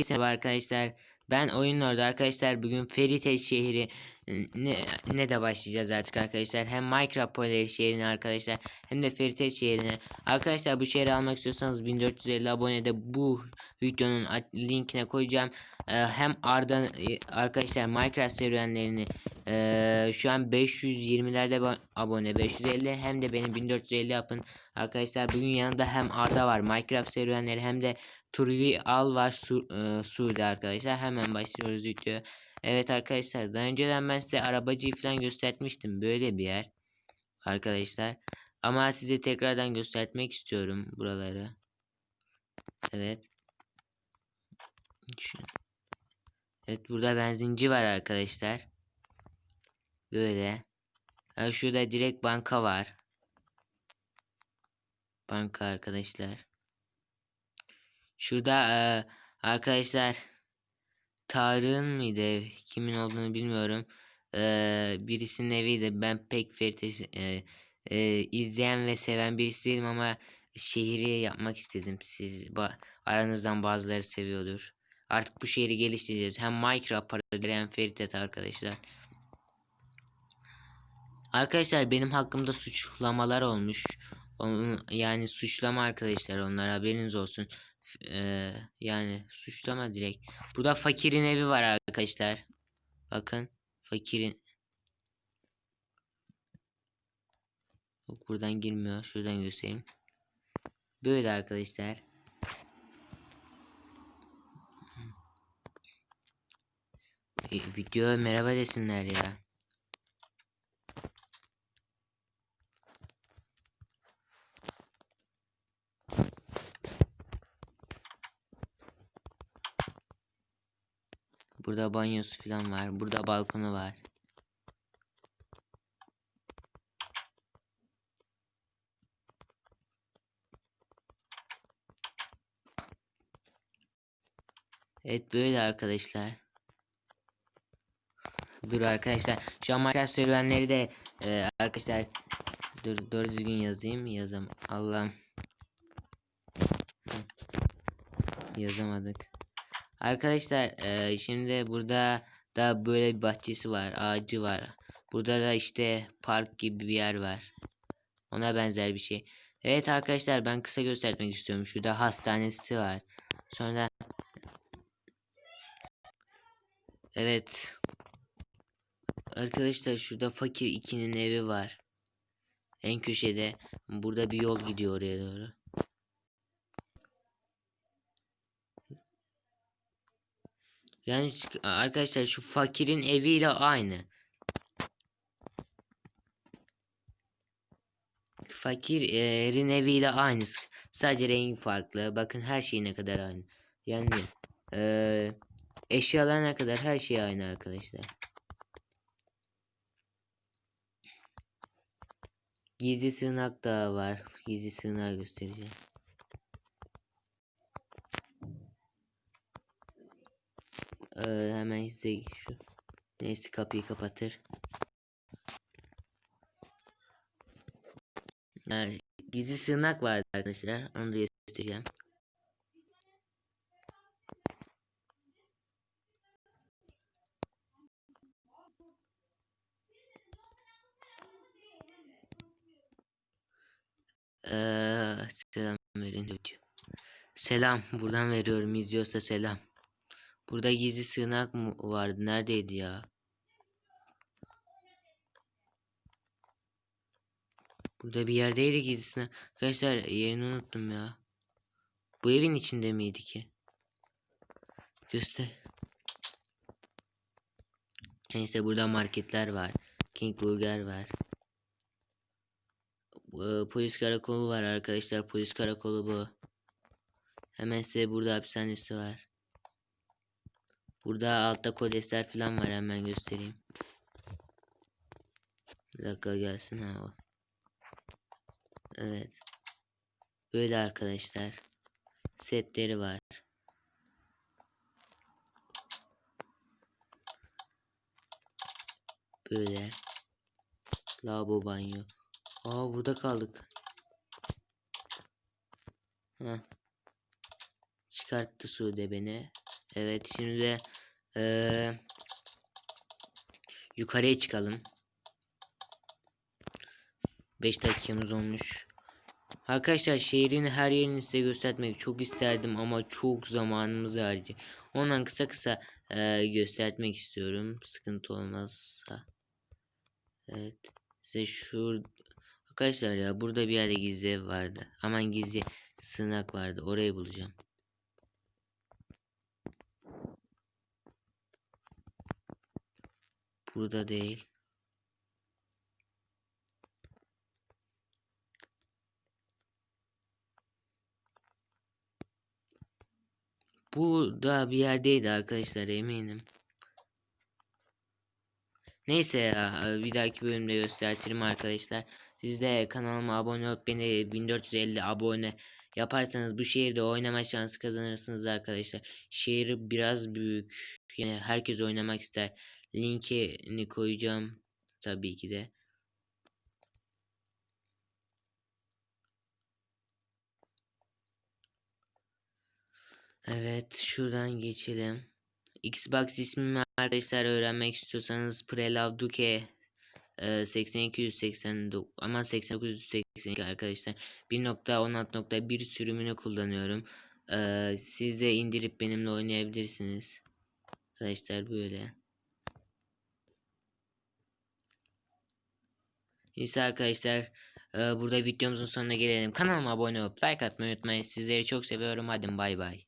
Merhaba arkadaşlar. Ben oyun arkadaşlar bugün Ferites şehri ne, ne de başlayacağız artık arkadaşlar. Hem Minecraft Polar şehrine arkadaşlar hem de Ferites şehrine. Arkadaşlar bu şehri almak istiyorsanız 1450 abonede bu videonun linkine koyacağım. Ee, hem Arda e, arkadaşlar Minecraft serüvenlerini e, şu an 520'lerde ba- abone 550 hem de benim 1450 yapın. Arkadaşlar bugün yanında hem Arda var Minecraft serüvenleri hem de Turvi Al var Su, e, Suudi arkadaşlar. Hemen başlıyoruz videoya. Evet arkadaşlar daha önceden ben size arabacıyı falan göstermiştim. Böyle bir yer. Arkadaşlar. Ama size tekrardan göstermek istiyorum buraları. Evet. Evet burada benzinci var arkadaşlar. Böyle. Ha, şurada direkt banka var. Banka arkadaşlar. Şurada e, arkadaşlar Tarık'ın mıydı? Kimin olduğunu bilmiyorum. E, birisinin eviydi. Ben pek Ferit'i e, e, izleyen ve seven birisi değilim ama şehri yapmak istedim. Siz ba- aranızdan bazıları seviyordur. Artık bu şehri geliştireceğiz. Hem Minecraft parodileri hem Feritet arkadaşlar. Arkadaşlar benim hakkımda suçlamalar olmuş. Yani suçlama arkadaşlar onlar haberiniz olsun. Eee, yani suçlama direkt. Burada fakirin evi var arkadaşlar. Bakın fakirin. Yok, buradan girmiyor. Şuradan göstereyim. Böyle arkadaşlar. E, video merhaba desinler ya. Burada banyosu falan var. Burada balkonu var. Evet böyle arkadaşlar. Dur arkadaşlar. Şu an Minecraft serüvenleri de e, arkadaşlar dur doğru düzgün yazayım. Yazam. Allah'ım. Hı. Yazamadık. Arkadaşlar e, şimdi burada da böyle bir bahçesi var. Ağacı var. Burada da işte park gibi bir yer var. Ona benzer bir şey. Evet arkadaşlar ben kısa göstermek istiyorum. Şurada hastanesi var. Sonra Evet. Arkadaşlar şurada fakir ikinin evi var. En köşede. Burada bir yol gidiyor oraya doğru. Yani arkadaşlar şu fakirin eviyle aynı. Fakirin eviyle aynı. Sadece rengi farklı. Bakın her şey ne kadar aynı. Yani eee eşyalar ne kadar her şey aynı arkadaşlar. Gizli sığınak da var. Gizli sığınağı göstereceğim. Ee, hemen size şu neyse kapıyı kapatır. Yani, gizli sığınak vardı arkadaşlar. Onu da göstereceğim. Ee, selam verin diyor. Selam buradan veriyorum izliyorsa selam. Burada gizli sığınak mı vardı? Neredeydi ya? Burada bir yerdeydi gizli sığınak. Arkadaşlar yerini unuttum ya. Bu evin içinde miydi ki? Göster. Neyse burada marketler var. King Burger var. Ee, polis karakolu var arkadaşlar. Polis karakolu bu. Hemen size burada hapishanesi var. Burada altta kodesler falan var hemen göstereyim. Bir dakika gelsin ha. Evet. Böyle arkadaşlar. Setleri var. Böyle. Lavabo banyo. Aa burada kaldık. Heh. Çıkarttı Sude beni. Evet şimdi eee, yukarıya çıkalım. 5 dakikamız olmuş. Arkadaşlar şehrin her yerini size göstermek çok isterdim ama çok zamanımız harcı. Ondan kısa kısa eee, göstermek istiyorum. Sıkıntı olmazsa. Evet. Size şu Arkadaşlar ya burada bir yerde gizli ev vardı. Aman gizli sığınak vardı. Orayı bulacağım. Burada değil. Burada bir yerdeydi arkadaşlar eminim. Neyse ya bir dahaki bölümde göstertirim arkadaşlar. Siz de kanalıma abone olup beni 1450 abone yaparsanız bu şehirde oynama şansı kazanırsınız arkadaşlar. Şehir biraz büyük. Yani herkes oynamak ister. Linkini koyacağım tabii ki de. Evet şuradan geçelim. Xbox ismimi arkadaşlar öğrenmek istiyorsanız Prelav Duke e, 8289 ama 8982 arkadaşlar 1.16.1 sürümünü kullanıyorum. E, siz de indirip benimle oynayabilirsiniz. Arkadaşlar böyle. Neyse arkadaşlar e, burada videomuzun sonuna gelelim. Kanalıma abone olup like atmayı unutmayın. Sizleri çok seviyorum. Hadi bay bay.